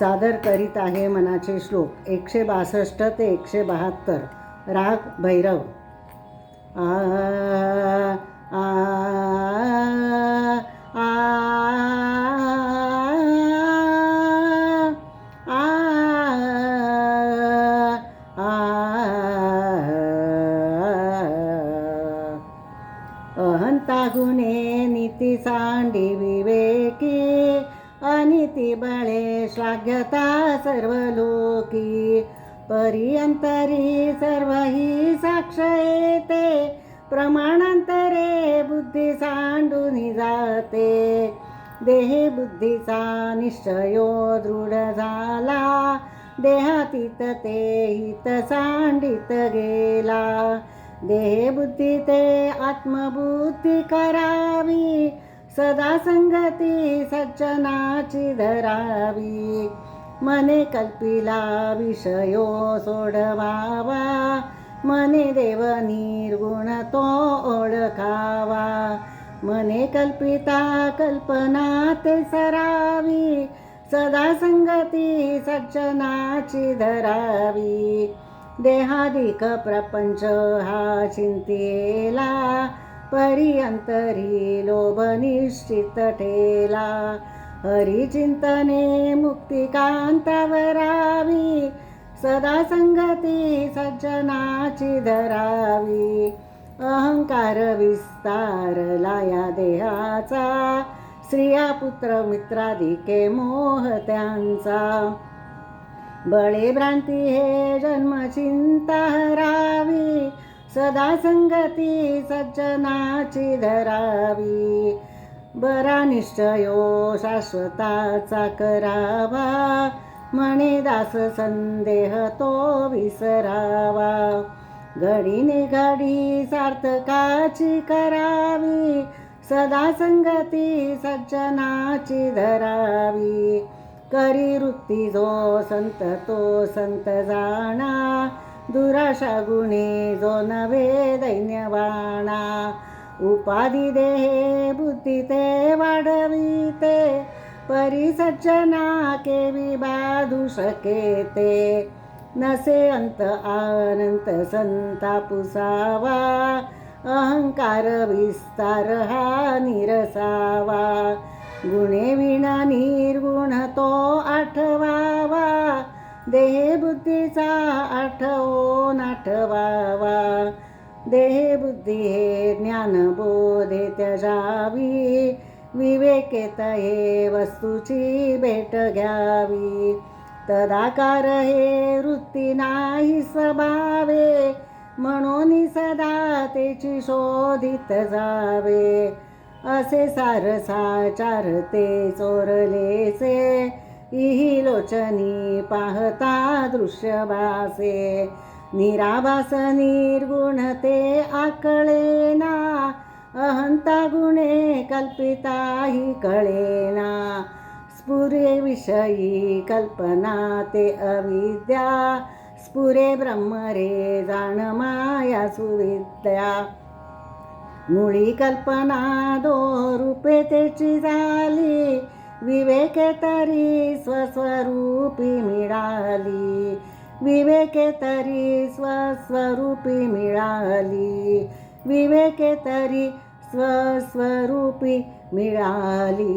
सादर करीत आहे मनाचे श्लोक एकशे बासष्ट ते एकशे बहात्तर राग भैरव आ आ आ अहंता गुणे नीती सांडी विवेक अनिती बळे श्लाघ्यता सर्व लोकी परियंतरी सर्व ही साक्ष येते. प्रमाणांतरे बुद्धी सांडून जाते. देहे बुद्धीचा निश्चयो दृढ झाला. देहातीत ते हित सांडित गेला. देहे बुद्धी ते आत्मबुद्धी करावी. सदा संगती सज्जनाची धरावी. मने कल्पिला विषयो सोडवावा. मने देव निर्गुण तो ओळखावा. मने कल्पिता कल्पना ते सरावी. सदा संगती सज्जनाची धरावी. देहादिक प्रपंच हा चिंतेला. परियंतरी लोभ निश्चित ठेला. हरिचिंतने मुक्तिकांतावरावी. सदा संगती सज्जनाची धरावी. अहंकार विस्तारला या देहाचा. स्त्रिया पुत्र मित्रादिके मोह त्यांचा. बळी भ्रांती हे जन्मचिंता हरावी. सदा संगती सज्जनाची धरावी. बरा निश्चयो शाश्वताचा करावा. म्हणे दास संदेह तो विसरावा. घडीने घडी सार्थकाची करावी. सदा संगती सज्जनाची धरावी. करी वृत्ती जो संत तो संत जाणा. दुराशा गुणे जो नवे दैन्यवाणा उपाधी देहे बुद्धी ते वाढविते. परी केवी बाधू शके ते नसे अंत अनंत संतापुसावा अहंकार विस्तार हा निरसावा. गुणे विना निर्गुण तो आठ देहबुद्धीचा आठवून आठवावा. देहबुद्धी हे ज्ञानबोधे त्याजावी. विवेकेत हे वस्तूची भेट घ्यावी. तदाकार हे वृत्ती नाही स्वभावे म्हणून सदा तेची शोधित जावे. असे सारसाचार ते चोरलेचे. इही लोचनी पाहता दृश्य भासे निराभास निर्गुण ते आकळेना अहंता गुणे कल्पिता ही कळेना स्फुरे विषयी कल्पना ते अविद्या स्फुरे ब्रह्म रे जाण माया सुविद्या. मुळी कल्पना दो रूपे त्याची झाली विवेके तरी स्वस्वरूपी मिळाली. विवेके तरी स्वस्वरूपी मिळाली. विवेके तरी स्वस्वरूपी मिळाली.